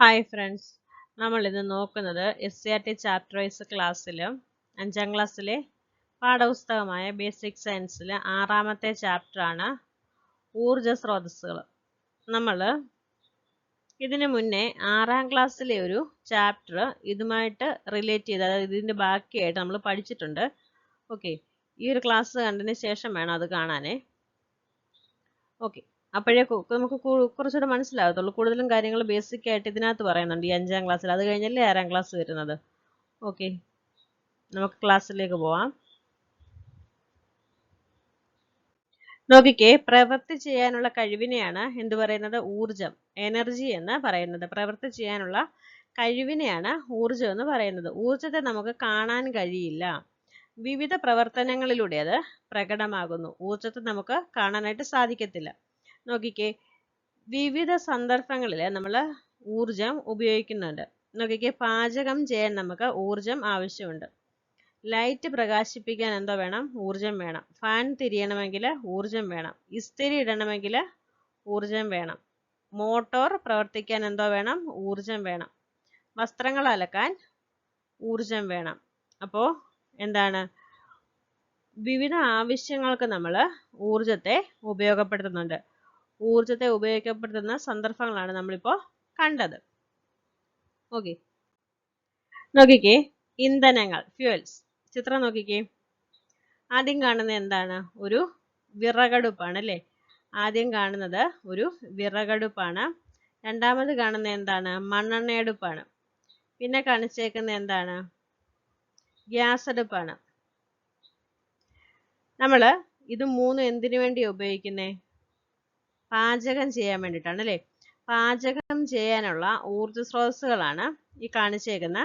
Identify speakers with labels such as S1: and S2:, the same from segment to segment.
S1: Hi friends നമ്മൾ ഇന്ന് നോക്കുന്നത് S C R T chapter wise ക്ലാസ്സിൽ അഞ്ചാം ക്ലാസ്സിലെ പാഠപുസ്തകമായ ബേസിക് സയൻസിലെ ആറാമത്തെ ചാപ്റ്ററാണ് ഊർജ സ്രോതസ്സുകൾ. നമ്മൾ ഇതിനു മുന്നേ ആറാം ക്ലാസ്സിലെ ഒരു ചാപ്റ്റർ ഇതുമായിട്ട് റിലേറ്റ് ചെയ്ത് അതായത് ഇതിന്റെ ബാക്കിയായിട്ട് നമ്മൾ പഠിച്ചിട്ടുണ്ട്. ഓക്കെ ഈ ഒരു ക്ലാസ് കണ്ടതിന് ശേഷം വേണം അത് കാണാനേ. ഓക്കെ അപ്പോഴേ നമുക്ക് കുറച്ചുകൂടെ മനസ്സിലാകത്തുള്ളൂ. കൂടുതലും കാര്യങ്ങൾ ബേസിക് ആയിട്ട് ഇതിനകത്ത് പറയുന്നുണ്ട്. ഈ അഞ്ചാം ക്ലാസ്സിൽ അത് കഴിഞ്ഞല്ലേ ആറാം ക്ലാസ് വരുന്നത്. ഓക്കെ നമുക്ക് ക്ലാസ്സിലേക്ക് പോവാം. നോക്കിക്കേ പ്രവൃത്തി ചെയ്യാനുള്ള കഴിവിനെയാണ് എന്ത് പറയുന്നത്? ഊർജം എനർജി എന്ന് പറയുന്നത്. പ്രവൃത്തി ചെയ്യാനുള്ള കഴിവിനെയാണ് ഊർജം എന്ന് പറയുന്നത്. ഊർജത്തെ നമുക്ക് കാണാൻ കഴിയില്ല. വിവിധ പ്രവർത്തനങ്ങളിലൂടെ അത് പ്രകടമാകുന്നു. ഊർജത്തെ നമുക്ക് കാണാനായിട്ട് സാധിക്കത്തില്ല. നോക്കിക്കേ. വിവിധ സന്ദർഭങ്ങളിൽ നമ്മൾ ഊർജം ഉപയോഗിക്കുന്നുണ്ട്. നോക്കിക്കേ പാചകം ചെയ്യാൻ നമുക്ക് ഊർജം ആവശ്യമുണ്ട്. ലൈറ്റ് പ്രകാശിപ്പിക്കാൻ എന്തോ വേണം? ഊർജം വേണം. ഫാൻ തിരിയണമെങ്കിൽ ഊർജം വേണം. ഇസ്തിരി ഇടണമെങ്കിൽ ഊർജം വേണം. മോട്ടോർ പ്രവർത്തിക്കാൻ എന്തോ വേണം? ഊർജം വേണം. വസ്ത്രങ്ങൾ അലക്കാൻ ഊർജം വേണം. അപ്പോൾ എന്താണ്? വിവിധ ആവശ്യങ്ങൾക്ക് നമ്മൾ ഊർജത്തെ ഉപയോഗപ്പെടുത്തുന്നുണ്ട്. ഊർജത്തെ ഉപയോഗിക്കപ്പെടുത്തുന്ന സന്ദർഭങ്ങളാണ് നമ്മളിപ്പോ കണ്ടത്. ഓക്കെ നോക്കിക്കേ. ഇന്ധനങ്ങൾ ഫ്യൂവൽസ് ചിത്രം നോക്കിക്കേ. ആദ്യം കാണുന്നത് എന്താണ്? ഒരു വിറകടുപ്പാണ് അല്ലേ? ആദ്യം കാണുന്നത് ഒരു വിറകടുപ്പാണ്. രണ്ടാമത് കാണുന്ന എന്താണ്? മണ്ണെണ്ണയടുപ്പാണ്. പിന്നെ കാണിച്ചേക്കുന്നത് എന്താണ്? ഗ്യാസ് അടുപ്പാണ് നമ്മൾ ഇത് മൂന്നും എന്തിനു വേണ്ടി ഉപയോഗിക്കുന്നേ? പാചകം ചെയ്യാൻ വേണ്ടിയിട്ടാണ് അല്ലേ പാചകം ചെയ്യാനുള്ള ഊർജ സ്രോതസ്സുകളാണ് ഈ കാണിച്ചേക്കുന്ന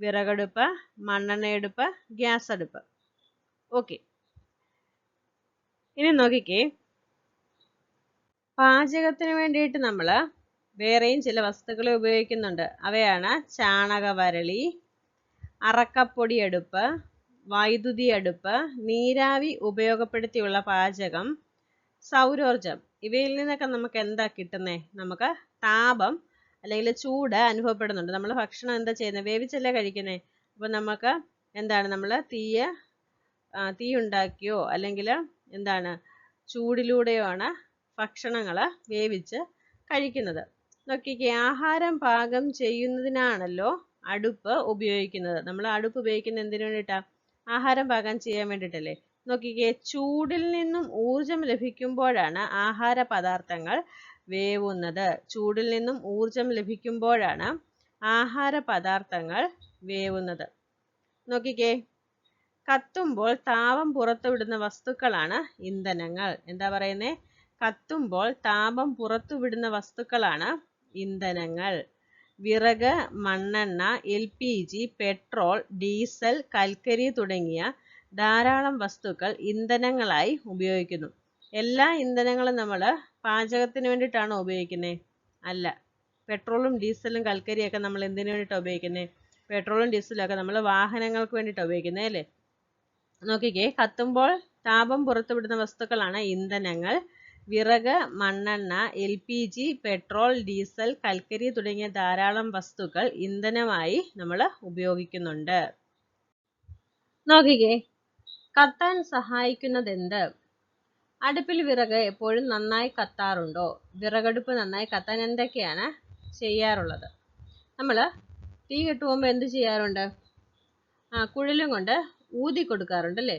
S1: വിറകടുപ്പ് മണ്ണെണ്ണയടുപ്പ് ഗ്യാസ് അടുപ്പ് ഓക്കെ. ഇനി നോക്കിക്കേ. പാചകത്തിന് വേണ്ടിയിട്ട് നമ്മൾ വേറെയും ചില വസ്തുക്കളെ ഉപയോഗിക്കുന്നുണ്ട്. അവയാണ് ചാണകവരളി അറക്കപ്പൊടി അടുപ്പ് വൈദ്യുതി അടുപ്പ് നീരാവി ഉപയോഗപ്പെടുത്തിയുള്ള പാചകം സൗരോർജം. ഇവയിൽ നിന്നൊക്കെ നമുക്ക് എന്താ കിട്ടുന്നേ? നമുക്ക് താപം അല്ലെങ്കിൽ ചൂട് അനുഭവപ്പെടുന്നുണ്ട്. നമ്മൾ ഭക്ഷണം എന്താ ചെയ്യുന്നത് വേവിച്ചല്ലേ കഴിക്കുന്നേ? അപ്പോൾ നമുക്ക് എന്താണ്? നമ്മൾ തീയ തീ ഉണ്ടാക്കിയോ? അല്ലെങ്കിൽ എന്താണ്? ചൂടിലൂടെയോ ആണ് ഭക്ഷണങ്ങൾ വേവിച്ച് കഴിക്കുന്നത്. നോക്കിക്കേ ആഹാരം പാകം ചെയ്യുന്നതിനാണല്ലോ അടുപ്പ് ഉപയോഗിക്കുന്നത്. നമ്മൾ അടുപ്പ് ഉപയോഗിക്കുന്നത് എന്തിനു വേണ്ടിയിട്ടാണ് ആഹാരം പാകം ചെയ്യാൻ വേണ്ടിയിട്ടല്ലേ? നോക്കിക്കേ ചൂടിൽ നിന്നും ഊർജം ലഭിക്കുമ്പോഴാണ് ആഹാര പദാർത്ഥങ്ങൾ വേവുന്നത്. ചൂടിൽ നിന്നും ഊർജം ലഭിക്കുമ്പോഴാണ് ആഹാര പദാർത്ഥങ്ങൾ വേവുന്നത്. നോക്കിക്കേ കത്തുമ്പോൾ താപം പുറത്തുവിടുന്ന വസ്തുക്കളാണ് ഇന്ധനങ്ങൾ. എന്താ പറയുന്നേ? കത്തുമ്പോൾ താപം പുറത്തുവിടുന്ന വസ്തുക്കളാണ് ഇന്ധനങ്ങൾ. വിറക് മണ്ണെണ്ണ എൽ പെട്രോൾ ഡീസൽ കൽക്കരി തുടങ്ങിയ ധാരാളം വസ്തുക്കൾ ഇന്ധനങ്ങളായി ഉപയോഗിക്കുന്നു. എല്ലാ ഇന്ധനങ്ങളും നമ്മൾ പാചകത്തിന് വേണ്ടിയിട്ടാണോ ഉപയോഗിക്കുന്നത് അല്ല. പെട്രോളും ഡീസലും കൽക്കരിയൊക്കെ നമ്മൾ എന്തിനു വേണ്ടിയിട്ടാണ് ഉപയോഗിക്കുന്നത് പെട്രോളും ഡീസലും ഒക്കെ നമ്മൾ വാഹനങ്ങൾക്ക് വേണ്ടിയിട്ടാണ് ഉപയോഗിക്കുന്നത് അല്ലേ? നോക്കിക്കേ കത്തുമ്പോൾ താപം പുറത്തുവിടുന്ന വസ്തുക്കളാണ് ഇന്ധനങ്ങൾ. വിറക് മണ്ണെണ്ണ L P G petrol diesel കൽക്കരി തുടങ്ങിയ ധാരാളം വസ്തുക്കൾ ഇന്ധനമായി നമ്മൾ ഉപയോഗിക്കുന്നുണ്ട്. നോക്കിക്കേ കത്താൻ സഹായിക്കുന്നത് എന്ത് അടുപ്പിൽ വിറക് എപ്പോഴും നന്നായി കത്താറുണ്ടോ? വിറകടുപ്പ് നന്നായി കത്താൻ എന്തൊക്കെയാണ് ചെയ്യാറുള്ളത്? നമ്മൾ തീ കെട്ടുപോകുമ്പോൾ എന്ത് ചെയ്യാറുണ്ട്? ആ കുഴലും കൊണ്ട് ഊതി കൊടുക്കാറുണ്ട് അല്ലേ?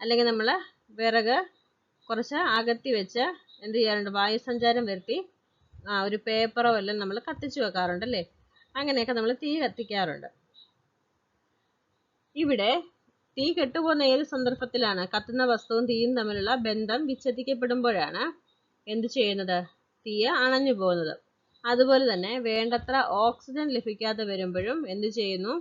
S1: അല്ലെങ്കിൽ നമ്മൾ വിറക് കുറച്ച് അകത്തി വെച്ച് എന്ത് ചെയ്യാറുണ്ട്? വായുസഞ്ചാരം വരുത്തി ആ ഒരു പേപ്പറോ എല്ലാം നമ്മൾ കത്തിച്ചു വെക്കാറുണ്ട് അല്ലേ? അങ്ങനെയൊക്കെ നമ്മൾ തീ കത്തിക്കാറുണ്ട്. ഇവിടെ തീ കെട്ടുപോകുന്ന ഏത് സന്ദർഭത്തിലാണ്? കത്തുന്ന വസ്തുവും തീയും തമ്മിലുള്ള ബന്ധം വിച്ഛേദിക്കപ്പെടുമ്പോഴാണ് എന്ത് ചെയ്യുന്നത്? തീയ അണഞ്ഞു പോകുന്നത്. അതുപോലെ തന്നെ വേണ്ടത്ര ഓക്സിജൻ ലഭിക്കാതെ വരുമ്പോഴും എന്ത് ചെയ്യുന്നു?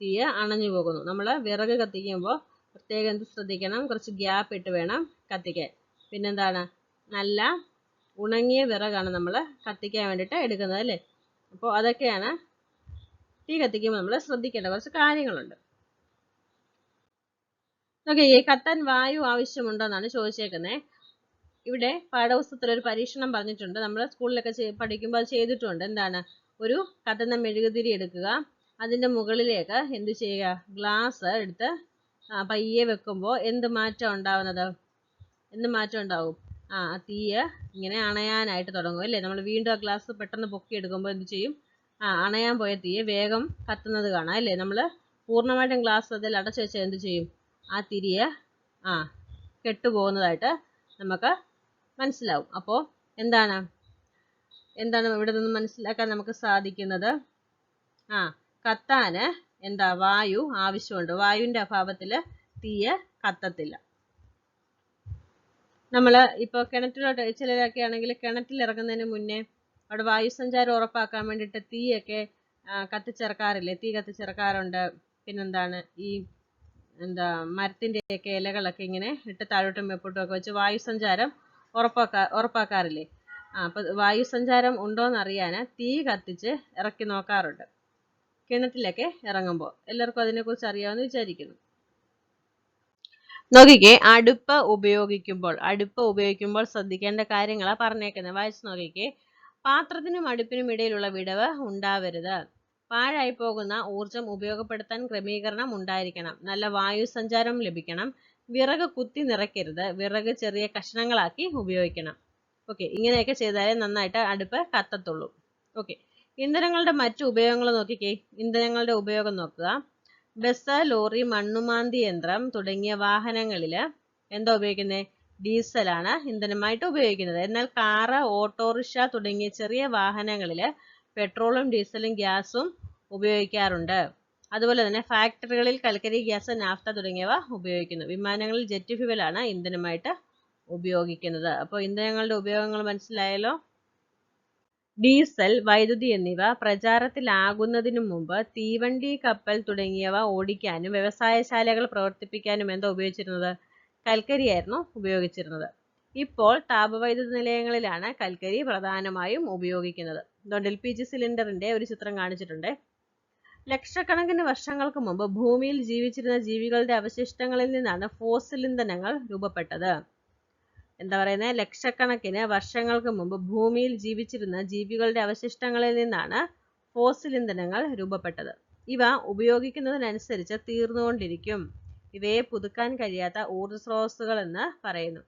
S1: തീയ അണഞ്ഞു പോകുന്നു. നമ്മൾ വിറക് കത്തിക്കുമ്പോൾ പ്രത്യേകം എന്ത് ശ്രദ്ധിക്കണം? കുറച്ച് ഗ്യാപ്പ് ഇട്ട് വേണം കത്തിക്കാൻ. പിന്നെന്താണ്? നല്ല ഉണങ്ങിയ വിറകാണ് നമ്മൾ കത്തിക്കാൻ വേണ്ടിയിട്ട് എടുക്കുന്നത് അല്ലേ? അപ്പോൾ അതൊക്കെയാണ് തീ കത്തിക്കുമ്പോൾ നമ്മൾ ശ്രദ്ധിക്കേണ്ട കുറച്ച് കാര്യങ്ങളുണ്ട്. ഓക്കെ കത്താൻ വായു ആവശ്യമുണ്ടോ എന്നാണ് ചോദിച്ചേക്കുന്നത് ഇവിടെ പാഠപുസ്തകത്തിൽ ഒരു പരീക്ഷണം പറഞ്ഞിട്ടുണ്ട്. നമ്മൾ സ്കൂളിലൊക്കെ പഠിക്കുമ്പോൾ അത് ചെയ്തിട്ടുണ്ട്. എന്താണ്? ഒരു കത്തുന്ന മെഴുകുതിരി എടുക്കുക. അതിന്റെ മുകളിലേക്ക് എന്ത് ചെയ്യുക? ഗ്ലാസ് എടുത്ത് പയ്യെ വെക്കുമ്പോൾ എന്ത് മാറ്റം ഉണ്ടാവുന്നത്? എന്ത് മാറ്റം ഉണ്ടാവും? ആ തീയ് ഇങ്ങനെ അണയാനായിട്ട് തുടങ്ങും അല്ലേ? നമ്മൾ വീണ്ടും ആ ഗ്ലാസ് പെട്ടെന്ന് പൊക്കി എടുക്കുമ്പോൾ എന്ത് ചെയ്യും? ആ അണയാൻ പോയ തീയ് വേഗം കത്തുന്നത് കാണാം അല്ലേ? നമ്മൾ പൂർണമായിട്ടും ഗ്ലാസ് അതിൽ അടച്ചു വെച്ചാൽ എന്ത് ചെയ്യും? ആ തിരിയെ ആ കെട്ടുപോകുന്നതായിട്ട് നമുക്ക് മനസ്സിലാവും. അപ്പോൾ എന്താണ്? എന്താണ് ഇവിടെ നിന്ന് മനസ്സിലാക്കാൻ നമുക്ക് സാധിക്കുന്നത്? ആ കത്താന് എന്താ? വായു ആവശ്യമുണ്ട്. വായുവിന്റെ അഭാവത്തിൽ തീയെ കത്തത്തില്ല. നമ്മൾ ഇപ്പോൾ കിണറ്റിലോട്ട് ചിലരൊക്കെ ആണെങ്കിൽ കിണറ്റിൽ ഇറങ്ങുന്നതിന് മുന്നേ അവിടെ വായുസഞ്ചാരം ഉറപ്പാക്കാൻ വേണ്ടിയിട്ട് തീയൊക്കെ കത്തിച്ചിറക്കാറില്ലേ? തീ കത്തിച്ചിറക്കാറുണ്ട്. പിന്നെന്താണ്? ഈ എന്താ മരത്തിന്റെയൊക്കെ ഇലകളൊക്കെ ഇങ്ങനെ ഇട്ട് താഴോട്ടും മേപ്പോട്ടും വെച്ച് വായുസഞ്ചാരം ഉറപ്പാക്കാ ഉറപ്പാക്കാറില്ലേ? ആ അപ്പോൾ വായുസഞ്ചാരം ഉണ്ടോയെന്ന് അറിയാൻ തീ കത്തിച്ച് ഇറക്കി നോക്കാറുണ്ട്. കിണറ്റിലൊക്കെ ഇറങ്ങുമ്പോൾ എല്ലാവർക്കും അതിനെക്കുറിച്ച് അറിയാമെന്ന് വിചാരിക്കുന്നു. നോക്കിക്കേ അടുപ്പ് ഉപയോഗിക്കുമ്പോൾ അടുപ്പ് ഉപയോഗിക്കുമ്പോൾ ശ്രദ്ധിക്കേണ്ട കാര്യങ്ങളാണ് പറഞ്ഞേക്കുന്നത് വായിച്ച് നോക്കിക്കേ പാത്രത്തിനും അടുപ്പിനും ഇടയിലുള്ള വിടവ് ഉണ്ടാവരുത്. പാഴായി പോകുന്ന ഊർജം ഉപയോഗപ്പെടുത്താൻ ക്രമീകരണം ഉണ്ടായിരിക്കണം. നല്ല വായു സഞ്ചാരം ലഭിക്കണം. വിറക് കുത്തി നിറയ്ക്കരുത്. വിറക് ചെറിയ കഷ്ണങ്ങളാക്കി ഉപയോഗിക്കണം. ഓക്കെ ഇങ്ങനെയൊക്കെ ചെയ്താലേ നന്നായിട്ട് അടുപ്പ് കത്തത്തുള്ളൂ. ഓക്കെ ഇന്ധനങ്ങളുടെ മറ്റു ഉപയോഗങ്ങൾ നോക്കിക്കേ. ഇന്ധനങ്ങളുടെ ഉപയോഗം നോക്കുക. ബസ് ലോറി മണ്ണുമാന്തി യന്ത്രം തുടങ്ങിയ വാഹനങ്ങളിൽ എന്താ ഉപയോഗിക്കുന്നത് ഡീസലാണ് ഇന്ധനമായിട്ട് ഉപയോഗിക്കുന്നത്. എന്നാൽ കാറ് ഓട്ടോറിക്ഷ തുടങ്ങിയ ചെറിയ വാഹനങ്ങളിൽ പെട്രോളും ഡീസലും ഗ്യാസും ഉപയോഗിക്കാറുണ്ട്. അതുപോലെ തന്നെ ഫാക്ടറികളിൽ കൽക്കരി ഗ്യാസ് നാഫ്ത തുടങ്ങിയവ ഉപയോഗിക്കുന്നു. വിമാനങ്ങളിൽ ജെറ്റ് ഫ്യൂവലാണ് ഇന്ധനമായിട്ട് ഉപയോഗിക്കുന്നത്. അപ്പോൾ ഇന്ധനങ്ങളുടെ ഉപയോഗങ്ങൾ മനസ്സിലായല്ലോ? ഡീസൽ വൈദ്യുതി എന്നിവ പ്രചാരത്തിലാകുന്നതിനു മുമ്പ് തീവണ്ടി കപ്പൽ തുടങ്ങിയവ ഓടിക്കാനും വ്യവസായശാലകൾ പ്രവർത്തിപ്പിക്കാനും എന്താ ഉപയോഗിച്ചിരുന്നത്? കൽക്കരിയായിരുന്നു ഉപയോഗിച്ചിരുന്നത്. ഇപ്പോൾ താപവൈദ്യുത നിലയങ്ങളിലാണ് കൽക്കരി പ്രധാനമായും ഉപയോഗിക്കുന്നത്. അതുകൊണ്ട് എൽ പി ജി സിലിണ്ടറിന്റെ ഒരു ചിത്രം കാണിച്ചിട്ടുണ്ട്. ലക്ഷക്കണക്കിന് വർഷങ്ങൾക്ക് മുമ്പ് ഭൂമിയിൽ ജീവിച്ചിരുന്ന ജീവികളുടെ അവശിഷ്ടങ്ങളിൽ നിന്നാണ് ഫോസിൽ ഇന്ധനങ്ങൾ രൂപപ്പെട്ടത്. എന്താ പറയുന്നത് ലക്ഷക്കണക്കിന് വർഷങ്ങൾക്ക് മുമ്പ് ഭൂമിയിൽ ജീവിച്ചിരുന്ന ജീവികളുടെ അവശിഷ്ടങ്ങളിൽ നിന്നാണ് ഫോസിൽ ഇന്ധനങ്ങൾ രൂപപ്പെട്ടത്. ഇവ ഉപയോഗിക്കുന്നതിനനുസരിച്ച് തീർന്നുകൊണ്ടിരിക്കും. ഇവയെ പുതുക്കാൻ കഴിയാത്ത ഊർജ സ്രോതസ്സുകൾ എന്ന് പറയുന്നു.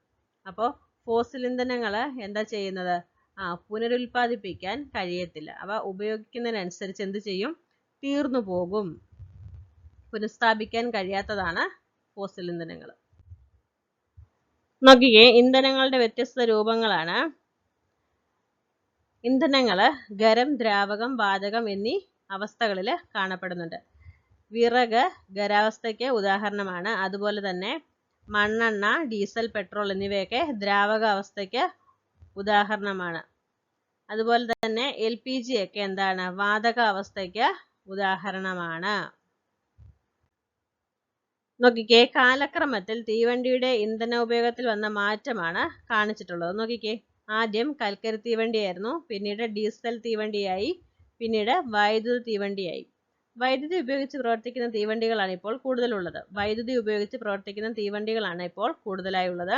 S1: അപ്പോൾ ഫോസിൽ ഇന്ധനങ്ങൾ എന്താ ചെയ്യുന്നത്? പുനരുൽപ്പാദിപ്പിക്കാൻ കഴിയത്തില്ല. അവ ഉപയോഗിക്കുന്നതിനനുസരിച്ച് എന്ത് ചെയ്യും? തീർന്നു പോകും. പുനഃസ്ഥാപിക്കാൻ കഴിയാത്തതാണ് ഫോസിൽ ഇന്ധനങ്ങൾ. നോക്കിക്കേ ഇന്ധനങ്ങളുടെ വ്യത്യസ്ത രൂപങ്ങളാണ്. ഇന്ധനങ്ങൾ ഖരം ദ്രാവകം വാതകം എന്നീ അവസ്ഥകളിൽ കാണപ്പെടുന്നുണ്ട്. വിറക് ഖരാവസ്ഥയ്ക്ക് ഉദാഹരണമാണ്. അതുപോലെ തന്നെ മണ്ണെണ്ണ ഡീസൽ പെട്രോൾ എന്നിവയൊക്കെ ദ്രാവക അവസ്ഥയ്ക്ക് ഉദാഹരണമാണ്. അതുപോലെ തന്നെ എൽ പി ജി ഒക്കെ എന്താണ്? വാതക അവസ്ഥയ്ക്ക് ഉദാഹരണമാണ്. നോക്കിക്കേ കാലക്രമത്തിൽ തീവണ്ടിയുടെ ഇന്ധന ഉപയോഗത്തിൽ വന്ന മാറ്റമാണ് കാണിച്ചിട്ടുള്ളത്. നോക്കിക്കേ ആദ്യം കൽക്കരി തീവണ്ടിയായിരുന്നു പിന്നീട് ഡീസൽ തീവണ്ടിയായി പിന്നീട് വൈദ്യുത തീവണ്ടിയായി. വൈദ്യുതി ഉപയോഗിച്ച് പ്രവർത്തിക്കുന്ന തീവണ്ടികളാണ് ഇപ്പോൾ കൂടുതലുള്ളത്. വൈദ്യുതി ഉപയോഗിച്ച് പ്രവർത്തിക്കുന്ന തീവണ്ടികളാണ് ഇപ്പോൾ കൂടുതലായി ഉള്ളത്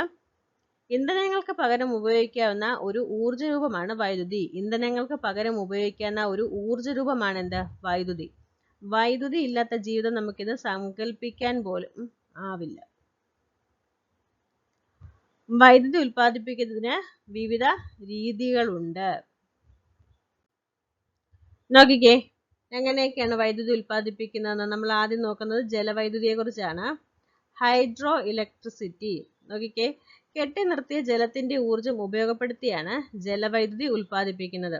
S1: ഇന്ധനങ്ങൾക്ക് പകരം ഉപയോഗിക്കാവുന്ന ഒരു ഊർജ രൂപമാണ് വൈദ്യുതി. ഇന്ധനങ്ങൾക്ക് പകരം ഉപയോഗിക്കാവുന്ന ഒരു ഊർജ രൂപമാണ് എന്ത് വൈദ്യുതി. വൈദ്യുതി ഇല്ലാത്ത ജീവിതം നമുക്കിത് സങ്കല്പിക്കാൻ പോലും ആവില്ല. വൈദ്യുതി ഉൽപ്പാദിപ്പിക്കുന്നതിന് വിവിധ രീതികളുണ്ട്. നോക്കിക്കേ എങ്ങനെയൊക്കെയാണ് വൈദ്യുതി ഉൽപ്പാദിപ്പിക്കുന്നതെന്ന് നമ്മൾ ആദ്യം നോക്കുന്നത് ജലവൈദ്യുതിയെ കുറിച്ചാണ് ഹൈഡ്രോ ഇലക്ട്രിസിറ്റി. നോക്കിക്കേ കെട്ടി നിർത്തിയ ജലത്തിന്റെ ഊർജം ഉപയോഗപ്പെടുത്തിയാണ് ജലവൈദ്യുതി ഉൽപ്പാദിപ്പിക്കുന്നത്.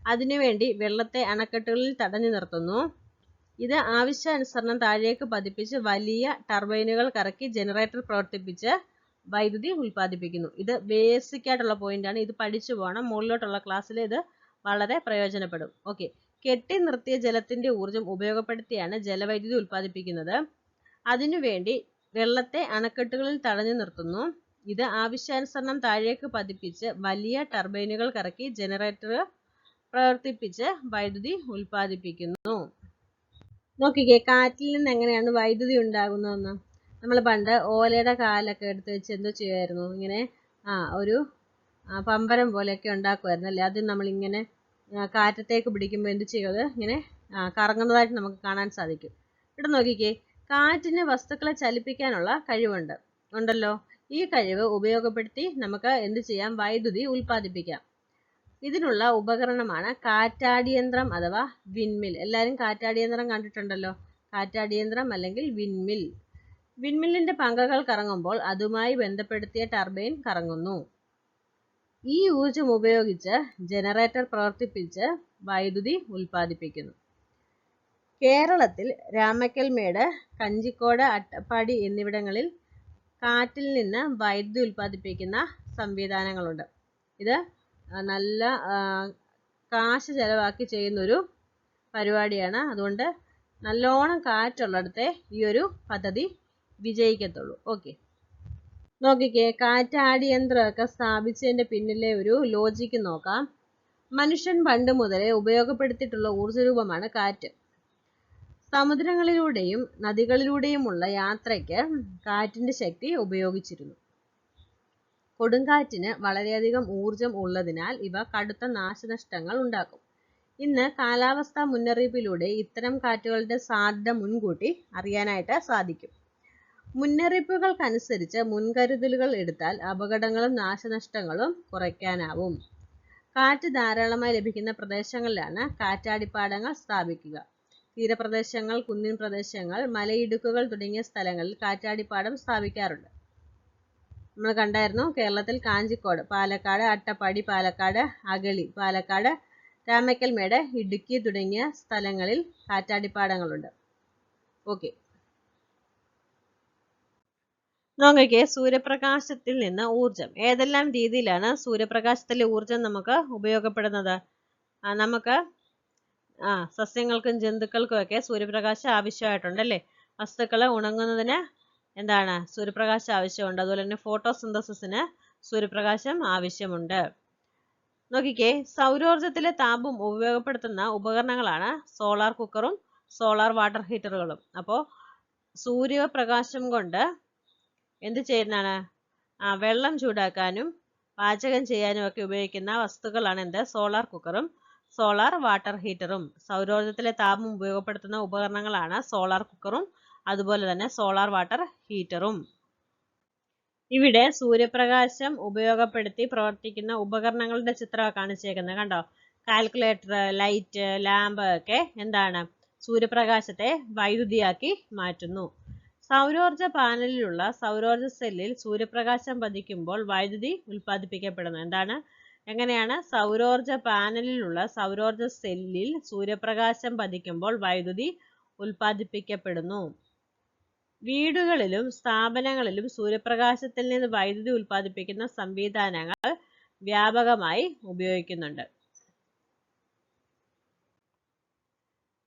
S1: അതിനുവേണ്ടി വെള്ളത്തെ അണക്കെട്ടുകളിൽ തടഞ്ഞു നിർത്തുന്നു. ഇത് ആവശ്യാനുസരണം താഴേക്ക് പതിപ്പിച്ച് വലിയ ടർബൈനുകൾ കറക്കി ജനറേറ്റർ പ്രവർത്തിപ്പിച്ച് വൈദ്യുതി ഉൽപ്പാദിപ്പിക്കുന്നു. ഇത് ബേസിക് ആയിട്ടുള്ള പോയിന്റ് ആണ്. ഇത് പഠിച്ചു പോകണം. മുകളിലോട്ടുള്ള ക്ലാസ്സിൽ ഇത് വളരെ പ്രയോജനപ്പെടും. ഓക്കെ കെട്ടി നിർത്തിയ ജലത്തിന്റെ ഊർജം ഉപയോഗപ്പെടുത്തിയാണ് ജലവൈദ്യുതി ഉൽപ്പാദിപ്പിക്കുന്നത്. അതിനുവേണ്ടി വെള്ളത്തെ അണക്കെട്ടുകളിൽ തടഞ്ഞു നിർത്തുന്നു. ഇത് ആവശ്യാനുസരണം താഴേക്ക് പതിപ്പിച്ച് വലിയ ടർബൈനുകൾ കറക്കി ജനറേറ്റർ പ്രവർത്തിപ്പിച്ച് വൈദ്യുതി ഉൽപ്പാദിപ്പിക്കുന്നു. നോക്കിക്കേ കാറ്റിൽ നിന്ന് എങ്ങനെയാണ് വൈദ്യുതി ഉണ്ടാകുന്നതെന്ന്. നമ്മൾ പണ്ട് ഓലയുടെ കാലൊക്കെ എടുത്ത് വെച്ച് എന്തോ ചെയ്യുമായിരുന്നു. ഇങ്ങനെ ആ ഒരു പമ്പരം പോലെയൊക്കെ ഉണ്ടാക്കുമായിരുന്നു അല്ലേ? അത് നമ്മളിങ്ങനെ കാറ്റത്തേക്ക് പിടിക്കുമ്പോൾ എന്ത് ചെയ്യും ഇങ്ങനെ കറങ്ങുന്നതായിട്ട് നമുക്ക് കാണാൻ സാധിക്കും. ഇവിടെ നോക്കിക്കേ കാറ്റിന് വസ്തുക്കളെ ചലിപ്പിക്കാനുള്ള കഴിവുണ്ട്. ഉണ്ടല്ലോ? ഈ കഴിവ് ഉപയോഗപ്പെടുത്തി നമുക്ക് എന്ത് ചെയ്യാം? വൈദ്യുതി ഉൽപ്പാദിപ്പിക്കാം. ഇതിനുള്ള ഉപകരണമാണ് കാറ്റാടിയന്ത്രം അഥവാ വിൻമിൽ. എല്ലാവരും കാറ്റാടിയന്ത്രം കണ്ടിട്ടുണ്ടല്ലോ? കാറ്റാടിയന്ത്രം അല്ലെങ്കിൽ വിൻമിൽ. വിൻമില്ലിന്റെ പങ്കകൾ കറങ്ങുമ്പോൾ അതുമായി ബന്ധപ്പെടുത്തിയ ടർബൈൻ കറങ്ങുന്നു. ഈ ഊർജം ഉപയോഗിച്ച് ജനറേറ്റർ പ്രവർത്തിപ്പിച്ച് വൈദ്യുതി ഉൽപ്പാദിപ്പിക്കുന്നു. കേരളത്തിൽ രാമക്കൽമേട് കഞ്ചിക്കോട് അട്ടപ്പാടി എന്നിവിടങ്ങളിൽ കാറ്റിൽ നിന്ന് വൈദ്യുതി ഉൽപ്പാദിപ്പിക്കുന്ന സംവിധാനങ്ങളുണ്ട്. ഇത് നല്ല കാശ് ചെലവാക്കി ചെയ്യുന്നൊരു പരിപാടിയാണ്. അതുകൊണ്ട് നല്ലോണം കാറ്റുള്ളിടത്തെ ഈ ഒരു പദ്ധതി വിജയിക്കത്തുള്ളൂ. ഓക്കെ. നോക്കിക്കേ കാറ്റാടിയന്ത്രമൊക്കെ സ്ഥാപിച്ചതിന്റെ പിന്നിലെ ഒരു ലോജിക്ക് നോക്കാം. മനുഷ്യൻ പണ്ട് മുതലേ ഉപയോഗപ്പെടുത്തിയിട്ടുള്ള ഊർജരൂപമാണ് കാറ്റ്. സമുദ്രങ്ങളിലൂടെയും നദികളിലൂടെയുമുള്ള യാത്രയ്ക്ക് കാറ്റിന്റെ ശക്തി ഉപയോഗിച്ചിരുന്നു. കൊടുങ്കാറ്റിന് വളരെയധികം ഊർജം ഉള്ളതിനാൽ ഇവ കടുത്ത നാശനഷ്ടങ്ങൾ ഉണ്ടാക്കും. ഇന്ന് കാലാവസ്ഥാ മുന്നറിയിപ്പിലൂടെ ഇത്തരം കാറ്റുകളുടെ സാധ്യത മുൻകൂട്ടി അറിയാനായിട്ട് സാധിക്കും. മുന്നറിയിപ്പുകൾക്കനുസരിച്ച് മുൻകരുതലുകൾ എടുത്താൽ അപകടങ്ങളും നാശനഷ്ടങ്ങളും കുറയ്ക്കാനാവും. കാറ്റ് ധാരാളമായി ലഭിക്കുന്ന പ്രദേശങ്ങളിലാണ് കാറ്റാടിപ്പാടങ്ങൾ സ്ഥാപിക്കുക. തീരപ്രദേശങ്ങൾ കുന്നിൻ പ്രദേശങ്ങൾ മലയിടുക്കുകൾ തുടങ്ങിയ സ്ഥലങ്ങളിൽ കാറ്റാടിപ്പാടം സ്ഥാപിക്കാറുണ്ട്. നമ്മൾ കണ്ടായിരുന്നു കേരളത്തിൽ കാഞ്ചിക്കോട് പാലക്കാട് അട്ടപ്പാടി പാലക്കാട് അഗളി പാലക്കാട് രാമക്കൽമേട് ഇടുക്കി തുടങ്ങിയ സ്ഥലങ്ങളിൽ കാറ്റാടിപ്പാടങ്ങളുണ്ട്. ഓക്കെ. നോക്കിക്കേ സൂര്യപ്രകാശത്തിൽ നിന്ന് ഊർജം ഏതെല്ലാം രീതിയിലാണ് സൂര്യപ്രകാശത്തിലെ ഊർജം നമുക്ക് ഉപയോഗപ്പെടുന്നത്? നമുക്ക് ആ സസ്യങ്ങൾക്കും ജന്തുക്കൾക്കും ഒക്കെ സൂര്യപ്രകാശം ആവശ്യമായിട്ടുണ്ടല്ലേ വസ്തുക്കളെ ഉണങ്ങുന്നതിന് എന്താണ് സൂര്യപ്രകാശം ആവശ്യമുണ്ട് അതുപോലെ തന്നെ ഫോട്ടോസിന്തസിസിന് സൂര്യപ്രകാശം ആവശ്യമുണ്ട്. നോക്കിക്കേ സൗരോർജത്തിലെ താപം ഉപയോഗപ്പെടുത്തുന്ന ഉപകരണങ്ങളാണ് സോളാർ കുക്കറും സോളാർ വാട്ടർ ഹീറ്ററുകളും. അപ്പോൾ സൂര്യപ്രകാശം കൊണ്ട് എന്ത് ചെയ്യുന്നതാണ്? ആ വെള്ളം ചൂടാക്കാനും പാചകം ചെയ്യാനും ഒക്കെ ഉപയോഗിക്കുന്ന വസ്തുക്കളാണ് എന്ത്? സോളാർ കുക്കറും സോളാർ വാട്ടർ ഹീറ്ററും സൗരോർജത്തിലെ താപം ഉപയോഗപ്പെടുത്തുന്ന ഉപകരണങ്ങളാണ് സോളാർ കുക്കറും അതുപോലെ തന്നെ സോളാർ വാട്ടർ ഹീറ്ററും ഇവിടെ സൂര്യപ്രകാശം ഉപയോഗപ്പെടുത്തി പ്രവർത്തിക്കുന്ന ഉപകരണങ്ങളുടെ ചിത്രമാണ് കാണിച്ചേക്കുന്നത് കണ്ടോ? കാൽക്കുലേറ്റർ ലൈറ്റ് ലാമ്പ് ഒക്കെ എന്താണ്? സൂര്യപ്രകാശത്തെ വൈദ്യുതിയാക്കി മാറ്റുന്നു. സൗരോർജ പാനലിലുള്ള സൗരോർജ സെല്ലിൽ സൂര്യപ്രകാശം പതിക്കുമ്പോൾ വൈദ്യുതി ഉൽപ്പാദിപ്പിക്കപ്പെടുന്നു. എന്താണ്? എങ്ങനെയാണ്? സൗരോർജ പാനലിലുള്ള സൗരോർജ സെല്ലിൽ സൂര്യപ്രകാശം പതിക്കുമ്പോൾ വൈദ്യുതി ഉൽപ്പാദിപ്പിക്കപ്പെടുന്നു. വീടുകളിലും സ്ഥാപനങ്ങളിലും സൂര്യപ്രകാശത്തിൽ നിന്ന് വൈദ്യുതി ഉൽപ്പാദിപ്പിക്കുന്ന സംവിധാനങ്ങൾ വ്യാപകമായി ഉപയോഗിക്കുന്നുണ്ട്.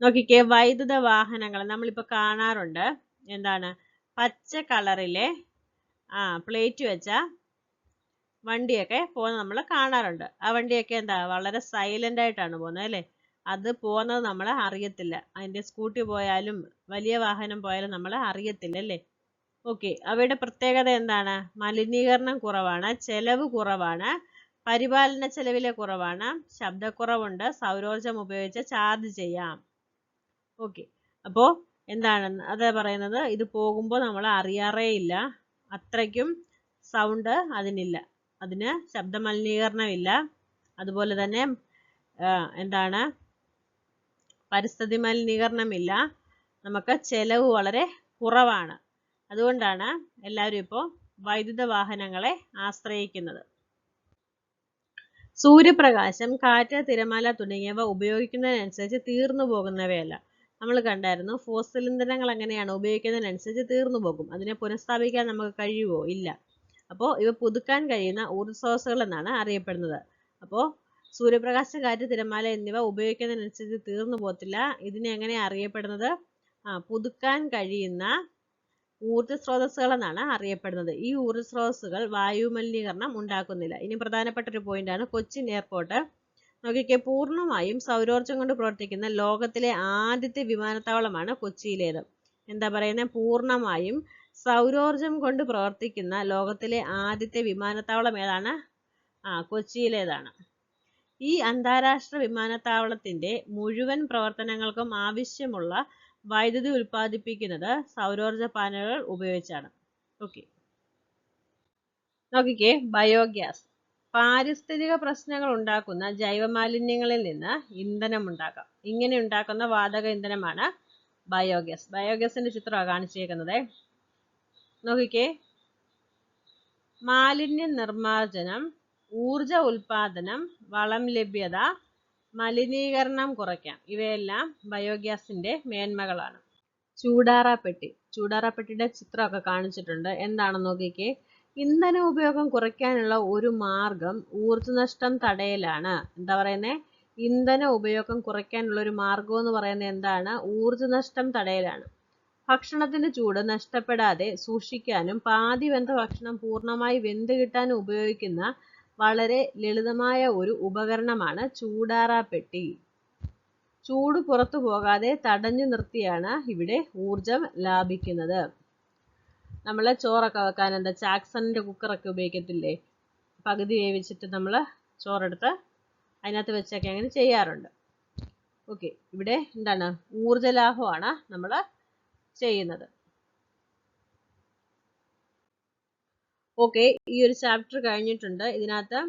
S1: നോക്കിക്കേ വൈദ്യുത വാഹനങ്ങൾ നമ്മളിപ്പോൾ കാണാറുണ്ട്. എന്താണ്? പച്ച കളറിലെ ആ പ്ലേറ്റ് വെച്ച വണ്ടിയൊക്കെ പോകുന്നത് നമ്മൾ കാണാറുണ്ട്. ആ വണ്ടിയൊക്കെ എന്താ വളരെ സൈലന്റ് ആയിട്ടാണ് പോകുന്നത് അല്ലേ? അത് പോകുന്നത് നമ്മൾ അറിയത്തില്ല. അതിന്റെ സ്കൂട്ടി പോയാലും വലിയ വാഹനം പോയാലും നമ്മൾ അറിയത്തില്ല അല്ലേ? ഓക്കെ അവയുടെ പ്രത്യേകത എന്താണ്? മലിനീകരണം കുറവാണ് ചെലവ് കുറവാണ് പരിപാലന ചെലവിലെ കുറവാണ് ശബ്ദക്കുറവുണ്ട് സൗരോർജം ഉപയോഗിച്ച് ചാർജ് ചെയ്യാം. ഓക്കെ അപ്പോൾ എന്താണ് അത് പറയുന്നത്? ഇത് പോകുമ്പോൾ നമ്മൾ അറിയാറേ ഇല്ല അത്രയ്ക്കും സൗണ്ട് അതിനില്ല. അതിന് ശബ്ദ മലിനീകരണമില്ല അതുപോലെ തന്നെ എന്താണ്? പരിസ്ഥിതി മലിനീകരണമില്ല നമുക്ക് ചെലവ് വളരെ കുറവാണ്. അതുകൊണ്ടാണ് എല്ലാവരും ഇപ്പോൾ വൈദ്യുത വാഹനങ്ങളെ ആശ്രയിക്കുന്നത്. സൂര്യപ്രകാശം കാറ്റ് തിരമാല തുടങ്ങിയവ ഉപയോഗിക്കുന്നതിനനുസരിച്ച് തീർന്നു പോകുന്നവയല്ല. നമ്മൾ കണ്ടായിരുന്നു ഫോസിൽ ഇന്ധനങ്ങൾ എങ്ങനെയാണ് ഉപയോഗിക്കുന്നതിനനുസരിച്ച് തീർന്നു പോകും. അതിനെ പുനഃസ്ഥാപിക്കാൻ നമുക്ക് കഴിയുമോ ഇല്ല. അപ്പോൾ ഇവ പുതുക്കാൻ കഴിയുന്ന ഊർജ സ്രോതസ്സുകൾ എന്നാണ് അറിയപ്പെടുന്നത്. അപ്പോൾ സൂര്യപ്രകാശ കാറ്റ് തിരമാല എന്നിവ ഉപയോഗിക്കുന്നതിനനുസരിച്ച് തീർന്നു പോകത്തില്ല. ഇതിനെ എങ്ങനെ അറിയപ്പെടുന്നത്? ആ പുതുക്കാൻ കഴിയുന്ന ഊർജ സ്രോതസ്സുകൾ എന്നാണ് അറിയപ്പെടുന്നത്. ഈ ഊർജ സ്രോതസ്സുകൾ വായു മലിനീകരണം ഉണ്ടാക്കുന്നില്ല. ഇനി പ്രധാനപ്പെട്ട ഒരു പോയിന്റ് ആണ് കൊച്ചിൻ എയർപോർട്ട്. നോക്കിക്കേ പൂർണമായും സൗരോർജം കൊണ്ട് പ്രവർത്തിക്കുന്ന ലോകത്തിലെ ആദ്യത്തെ വിമാനത്താവളമാണ് കൊച്ചിയിലേത്. എന്താ പറയുന്നത് പൂർണമായും സൗരോർജം കൊണ്ട് പ്രവർത്തിക്കുന്ന ലോകത്തിലെ ആദ്യത്തെ വിമാനത്താവളം ഏതാണ്? ആ കൊച്ചിയിലേതാണ്. ഈ അന്താരാഷ്ട്ര വിമാനത്താവളത്തിന്റെ മുഴുവൻ പ്രവർത്തനങ്ങൾക്കും ആവശ്യമുള്ള വൈദ്യുതി ഉൽപ്പാദിപ്പിക്കുന്നത് സൗരോർജ പാനലുകൾ ഉപയോഗിച്ചാണ്. ഓക്കെ. നോക്കിക്കേ ബയോഗ്യാസ്. പാരിസ്ഥിതിക പ്രശ്നങ്ങൾ ഉണ്ടാക്കുന്ന ജൈവമാലിന്യങ്ങളിൽ നിന്ന് ഇന്ധനം ഉണ്ടാക്കാം. ഇങ്ങനെ ഉണ്ടാക്കുന്ന വാതക ഇന്ധനമാണ് ബയോഗ്യാസ്. ബയോഗ്യാസിന്റെ ചിത്രമാണ് കാണിച്ചേക്കുന്നത്. നോക്കിക്കേ. മാലിന്യ നിർമാർജനം ഊർജ ഉൽപാദനം വളം ലഭ്യത മലിനീകരണം കുറയ്ക്കാം. ഇവയെല്ലാം ബയോഗ്യാസിന്റെ മേന്മകളാണ്. ചൂടാറാപ്പെട്ടി. ചൂടാറാപ്പെട്ടിയുടെ ചിത്രമൊക്കെ കാണിച്ചിട്ടുണ്ട്. എന്താണെന്ന് നോക്കിക്കേ? ഇന്ധന ഉപയോഗം കുറയ്ക്കാനുള്ള ഒരു മാർഗം ഊർജനഷ്ടം തടയലാണ്. എന്താ പറയുന്നേ? ഇന്ധന ഉപയോഗം കുറയ്ക്കാനുള്ള ഒരു മാർഗം എന്ന് പറയുന്നത് എന്താണ്? ഊർജനഷ്ടം തടയലാണ്. ഭക്ഷണത്തിന്റെ ചൂട് നഷ്ടപ്പെടാതെ സൂക്ഷിക്കാനും പാതി വെന്ത ഭക്ഷണം പൂർണമായി വെന്ത് കിട്ടാനും ഉപയോഗിക്കുന്ന വളരെ ലളിതമായ ഒരു ഉപകരണമാണ് ചൂടാറാപ്പെട്ടി ചൂട് പുറത്തു പോകാതെ തടഞ്ഞു നിർത്തിയാണ് ഇവിടെ ഊർജം ലാഭിക്കുന്നത്. നമ്മൾ ചോറൊക്കെ വെക്കാൻ എന്താ ചാക്സണിന്റെ കുക്കറൊക്കെ ഉപയോഗിക്കത്തില്ലേ? പകുതി വേവിച്ചിട്ട് നമ്മൾ ചോറെടുത്ത് അതിനകത്ത് വെച്ചൊക്കെ അങ്ങനെ ചെയ്യാറുണ്ട്. ഓക്കെ ഇവിടെ എന്താണ്? ഊർജ ലാഭമാണ് നമ്മൾ ചെയ്യുന്നത്. ഓക്കെ ഈ ഒരു ചാപ്റ്റർ കഴിഞ്ഞിട്ടുണ്ട്. ഇതിനകത്ത്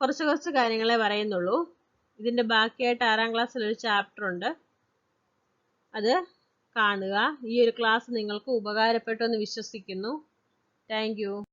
S1: കുറച്ച് കുറച്ച് കാര്യങ്ങളെ പറയുന്നുള്ളൂ. ഇതിന്റെ ബാക്കിയായിട്ട് ആറാം ക്ലാസ്സിൽ ഒരു ചാപ്റ്റർ ഉണ്ട്. അത് കാണുക. ഈ ഒരു ക്ലാസ് നിങ്ങൾക്ക് ഉപകാരപ്പെട്ടു എന്ന് വിശ്വസിക്കുന്നു. താങ്ക്